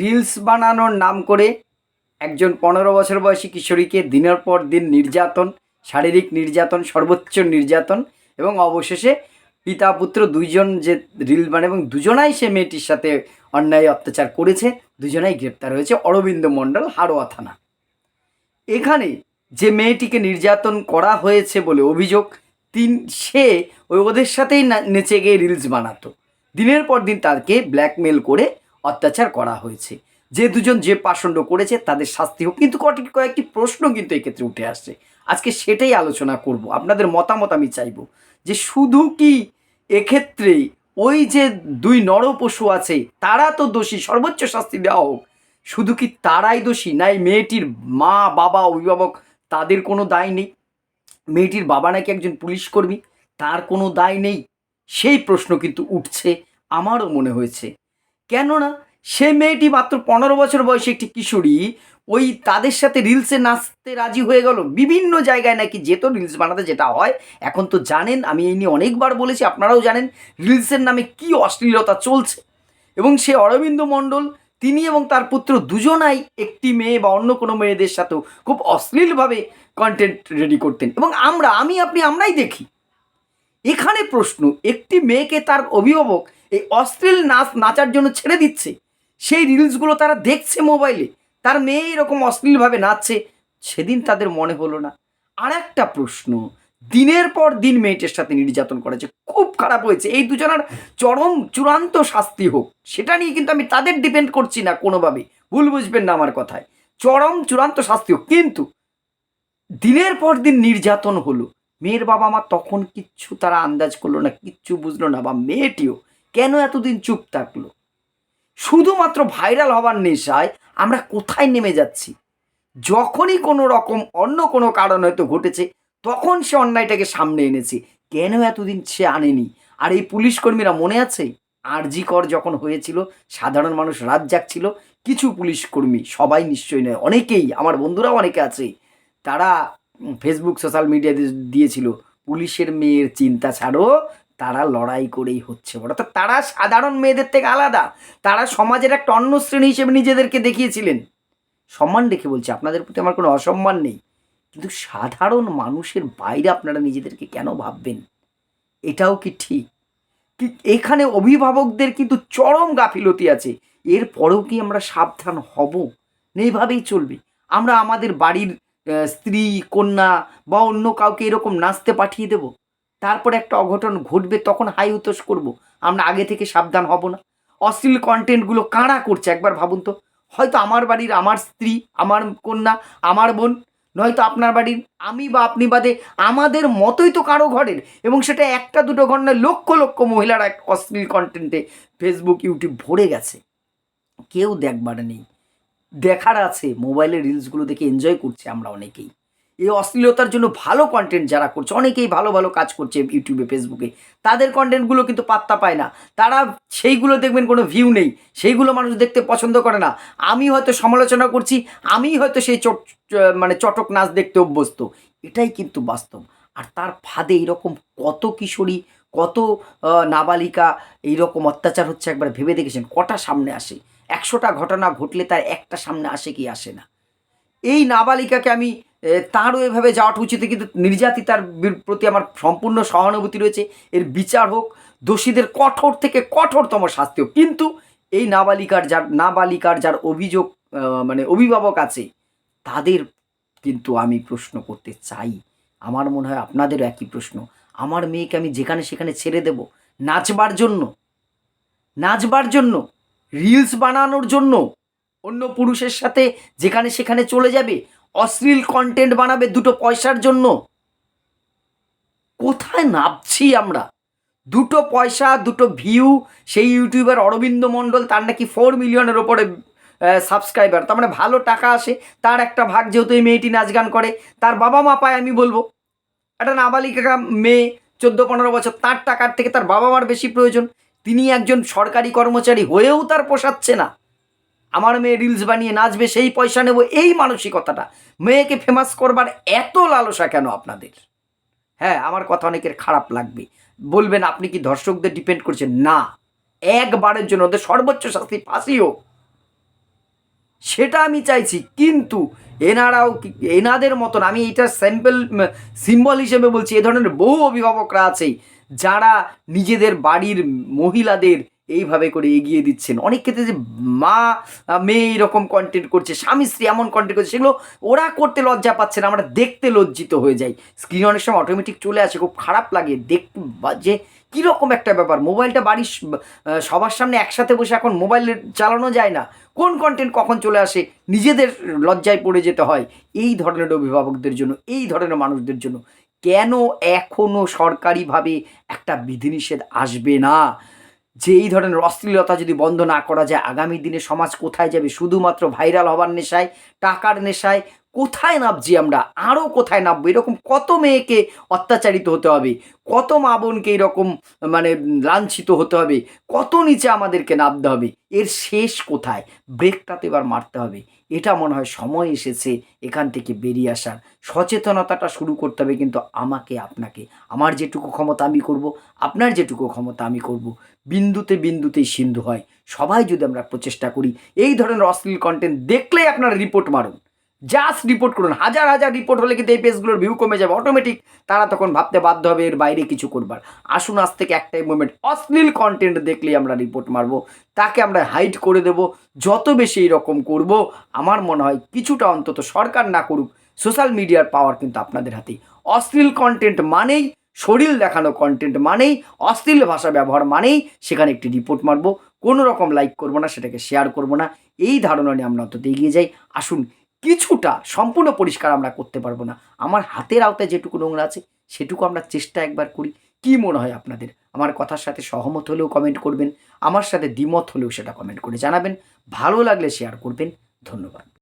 Reels বানানোর নাম করে একজন পনেরো বছর বয়সী কিশোরীকে দিনের পর দিন নির্যাতন, শারীরিক নির্যাতন, সর্বোচ্চ নির্যাতন এবং অবশেষে পিতা, পুত্র দুইজন যে রিল বানে এবং দুজনাই সে মেয়েটির সাথে অন্যায় অত্যাচার করেছে, দুজনাই গ্রেপ্তার হয়েছে অরবিন্দ মণ্ডল, হাড়োয়া থানা। এখানে যে মেয়েটিকে নির্যাতন করা হয়েছে বলে অভিযোগ, তিন, সে ওই ওদের সাথেই নেচে গিয়ে রিলস বানাতো। দিনের পর দিন তাকে ব্ল্যাকমেল করে অত্যাচার করা হয়েছে। যে দুজন যে পাষণ্ড করেছে, তাদের শাস্তি হোক। কিন্তু কটি- কয়েকটি প্রশ্ন কিন্তু এক্ষেত্রে উঠে আসছে। আজকে সেটাই আলোচনা করব। আপনাদের মতামত আমি চাইব যে শুধু কি এক্ষেত্রে ওই যে দুই নরপশু আছে, তারা তো দোষী, সর্বোচ্চ শাস্তি দেওয়া হোক। শুধু কি তারাই দোষী? না এই মেয়েটির মা, বাবা, অভিভাবক, তাদের কোনো দায় নেই? মেয়েটির বাবা নাকি একজন পুলিশ কর্মী? তার কোনো দায় নেই? সেই প্রশ্ন কিন্তু উঠছে। আমারও মনে হয়েছে কেননা সে মেয়েটি মাত্র পনেরো বছর বয়সী একটি কিশোরী, ওই তাদের সাথে রিলসে নাচতে রাজি হয়ে গেল। বিভিন্ন জায়গায় নাকি যেত রিলস বানাতে, যেটা হয়। এখন তো জানেন, আমি এই নিয়ে অনেকবার বলেছি, আপনারাও জানেন রিলসের নামে কি অশ্লীলতা চলছে। এবং সে অরবিন্দ মণ্ডল, তিনি এবং তার পুত্র দুজনাই একটি মেয়ে বা অন্য কোনো মেয়েদের সাথেও খুব অশ্লীলভাবে কন্টেন্ট রেডি করতেন। এবং আমরা, আমি, আপনি, আমরাই দেখি। এখানে প্রশ্ন, একটি মেয়েকে তার অভিভাবক এই অশ্লীল নাচ নাচার জন্য ছেড়ে দিচ্ছে। সেই রিলসগুলো তারা দেখছে মোবাইলে। তার মেয়ে এরকম অশ্লীলভাবে নাচছে, সেদিন তাদের মনে হলো না। আর একটা প্রশ্ন, দিনের পর দিন মেয়েটির সাথে নির্যাতন করেছে, খুব খারাপ হয়েছে। এই দুজনের চরম চূড়ান্ত শাস্তি হোক, সেটা নিয়ে কিন্তু আমি তাদের ডিপেন্ড করছি না কোনোভাবে। ভুল বুঝবেন না আমার কথায়। চরম চূড়ান্ত শাস্তি হোক। কিন্তু দিনের পর দিন নির্যাতন হলো। মেয়ের বাবা মা তখন কিচ্ছু তারা আন্দাজ করল না, কিচ্ছু বুঝলো না, বা মেয়েটিও কেন এতদিন চুপ থাকল? শুধুমাত্র ভাইরাল হবার নেশায় আমরা কোথায় নেমে যাচ্ছি? যখনই কোনো রকম অন্য কোনো কারণ হয়তো ঘটেছে, তখন সে অন্যায়টাকে সামনে এনেছে। কেন এতদিন সে আনেনি? আর এই পুলিশ কর্মীরা মনে আছে? আরজি কর যখন হয়েছিল, সাধারণ মানুষ রাত জাগছিল, কিছু পুলিশ কর্মী, সবাই নিশ্চয়ই নয়, অনেকেই, আমার বন্ধুরাও অনেকে আছে, তারা ফেসবুক সোশ্যাল মিডিয়া দিয়েছিল, পুলিশের মেয়ের চিন্তা ছাড়ো তারা লড়াই করেই হচ্ছে অর্থাৎ তারা সাধারণ মেয়েদের থেকে আলাদা। তারা সমাজের একটা অন্য শ্রেণি হিসেবে নিজেদেরকে দেখিয়েছিলেন। সম্মান রেখে বলছি, আপনাদের প্রতি আমার কোনো অসম্মান নেই। কিন্তু সাধারণ মানুষের বাইরে আপনারা নিজেদেরকে কেন ভাববেন? এটাও কি ঠিক? কি এখানে অভিভাবকদের কিন্তু চরম গাফিলতি আছে। এরপরেও কি আমরা সাবধান হব? এইভাবেই চলবে। আমরা আমাদের বাড়ির স্ত্রী, কন্যা বা অন্য কাউকে এরকম নাচতে পাঠিয়ে দেব? তারপরে একটা অঘটন ঘটবে, তখন হাই উতোষ করব। আমরা আগে থেকে সাবধান হব না। অশ্লীল কন্টেন্টগুলো কারা করছে, একবার ভাবুন তো। হয়তো আমার বাড়ির আমার স্ত্রী, আমার কন্যা, আমার বোন, নয়তো আপনার বাড়ির আমি বা আপনি বাদে আমাদের মতোই তো কারও ঘরের। এবং সেটা একটা দুটো ঘর নয়, লক্ষ লক্ষ মহিলারা এক অশ্লীল কন্টেন্টে ফেসবুক ইউটিউব ভরে গেছে। কেউ দেখবার নেই। দেখার আছে মোবাইলের রিলসগুলো দেখে এনজয় করছে আমরা অনেকেই। এই অশ্লীলতার জন্য ভালো কন্টেন্ট যারা করছে, অনেকেই ভালো ভালো কাজ করছে ইউটিউবে ফেসবুকে তাদের কন্টেন্টগুলো কিন্তু পাত্তা পায় না। তারা সেইগুলো দেখবেন কোনো ভিউ নেই। সেইগুলো মানুষ দেখতে পছন্দ করে না। আমি হয়তো সমালোচনা করছি আমি হয়তো সেই চট মানে চটক নাচ দেখতে অভ্যস্ত। এটাই কিন্তু বাস্তব। আর তার ফাঁদে এইরকম কত কিশোরী, কত নাবালিকা এইরকম অত্যাচার হচ্ছে একবার ভেবে দেখেছেন? কটা সামনে আসে? একশোটা ঘটনা ঘটলে তার একটা সামনে আসে কি আসে না? এই নাবালিকাকে আমি তারও এভাবে যাওয়াটা উচিত কিন্তু নির্যাতিতার প্রতি আমার সম্পূর্ণ সহানুভূতি রয়েছে। এর বিচার হোক, দোষীদের কঠোর থেকে কঠোরতম শাস্তি হোক কিন্তু এই নাবালিকার যার নাবালিকার যার অভিযোগ মানে অভিভাবক আছে, তাদের কিন্তু আমি প্রশ্ন করতে চাই। আমার মনে হয় আপনাদেরও একই প্রশ্ন। আমার মেয়েকে আমি যেখানে সেখানে ছেড়ে দেব? নাচবার জন্য? নাচবার জন্য? রিলস বানানোর জন্য? অন্য পুরুষের সাথে যেখানে সেখানে চলে যাবে? অশ্লীল কন্টেন্ট বানাবে দুটো পয়সার জন্য। কোথায় নামছি আমরা? দুটো পয়সা, দুটো ভিউ সেই ইউটিউবার অরবিন্দ মণ্ডল, তার নাকি ফোর মিলিয়নের ওপরে সাবস্ক্রাইবার তার মানে ভালো টাকা আসে। তার একটা ভাগ যেহেতু এই মেয়েটি নাচ গান করে, তার বাবা মা পায় আমি বলব। একটা নাবালিকা মেয়ে, চোদ্দ, পনেরো বছর, তার টাকার থেকে তার বাবা মার বেশি প্রয়োজন। তিনি একজন সরকারি কর্মচারী, হয়েও তার পোষাচ্ছে না। আমার মেয়ে রিলস বানিয়ে নাচবে, সেই পয়সা নেব, এই মানসিকতাটা। মেয়েকে ফেমাস করবার এত লালসা কেন আপনাদের? হ্যাঁ আমার কথা অনেকের খারাপ লাগবে। বলবেন, আপনি কি দর্শকদের ডিপেন্ড করছেন? না। একবারের জন্য ওদের সর্বোচ্চ শাস্তি ফাঁসি হোক। সেটা আমি চাইছি, কিন্তু এনারাও এনাদের মতন, আমি এটা স্যাম্পল সিম্বল হিসেবে বলছি, এ ধরনের বহু অভিভাবকরা আছে যারা নিজেদের বাড়ির মহিলাদের এইভাবে করে এগিয়ে দিচ্ছেন। অনেক ক্ষেত্রে যে মা মেয়ে এরকম কন্টেন্ট করছে, স্বামী, স্ত্রী এমন কন্টেন্ট করছে, সেগুলো ওরা করতে লজ্জা পাচ্ছে না, আমরা দেখতে লজ্জিত হয়ে যাই। স্ক্রিন অনেক সময় অটোমেটিক চলে আসে, খুব খারাপ লাগে, দেখতে যে কীরকম একটা ব্যাপার? মোবাইলটা বাড়ির সবার সামনে একসাথে বসে এখন মোবাইল চালানো যায় না। কোন কন্টেন্ট কখন চলে আসে? নিজেদের লজ্জায় পড়ে যেতে হয়। এই ধরনের অভিভাবকদের জন্য, এই ধরনের মানুষদের জন্য। কেন এখনও সরকারিভাবে একটা বিধিনিষেধ আসবে না? যে এই ধরনের অশ্লীলতা যদি বন্ধ না করা যায়, আগামী দিনে সমাজ কোথায় যাবে? শুধুমাত্র ভাইরাল হবার নেশায়, টাকার নেশায় কোথায় নামছি আমরা? আরও কোথায় নামবো? এরকম কত মেয়েকে অত্যাচারিত হতে হবে? কত মা বোনকে এরকম মানে লাঞ্ছিত হতে হবে? কত নিচে আমাদেরকে নামতে হবে? এর শেষ কোথায়? ব্রেকটা তো এবার মারতে হবে। এটা মনে হয় সময় এসেছে এখান থেকে বেরিয়ে আসার। সচেতনতাটা শুরু করতে হবে কিন্তু আমাকে, আপনাকে। আমার যেটুকু ক্ষমতা আমি করব, আপনার যেটুকু ক্ষমতা আমি করব। বিন্দুতে বিন্দুতেই সিন্ধু হয়। সবাই যদি আমরা প্রচেষ্টা করি, এই ধরনের অশ্লীল কন্টেন্ট দেখলেই আপনারা রিপোর্ট মারুন। জাস্ট রিপোর্ট করুন। হাজার হাজার রিপোর্ট হলে কিন্তু এই পেজগুলোর ভিউ কমে যাবে অটোমেটিক তারা তখন ভাবতে বাধ্য হবে এর বাইরে কিছু করবার। আসুন আজ থেকে একটাই মুভমেন্ট অশ্লীল কন্টেন্ট দেখলেই আমরা রিপোর্ট মারবো। তাকে আমরা হাইড করে দেব। যত বেশি এরকম করব, আমার মনে হয় কিছুটা অন্তত সরকার না করুক সোশ্যাল মিডিয়ার পাওয়ার কিন্তু আপনাদের হাতেই। অশ্লীল কন্টেন্ট মানেই শরীর দেখানো কন্টেন্ট মানেই, অশ্লীল ভাষা ব্যবহার মানেই সেখানে একটি রিপোর্ট মারবো। কোনো রকম লাইক করব না, সেটাকে শেয়ার করব না। এই ধারণা নিয়ে আমরা অন্তত এগিয়ে যাই। আসুন কিছুটা সম্পূর্ণ পরিষ্কার আমরা করতে পারব না। আমার হাতের আওতায় যেটুকু নোংরা আছে, সেটুকু আমরা চেষ্টা একবার করি। কি মনে হয় আপনাদের? আমার কথার সাথে সহমত হলেও কমেন্ট করবেন, আমার সাথে দ্বিমত হলেও সেটা কমেন্ট করে জানাবেন। ভালো লাগলে শেয়ার করবেন। ধন্যবাদ।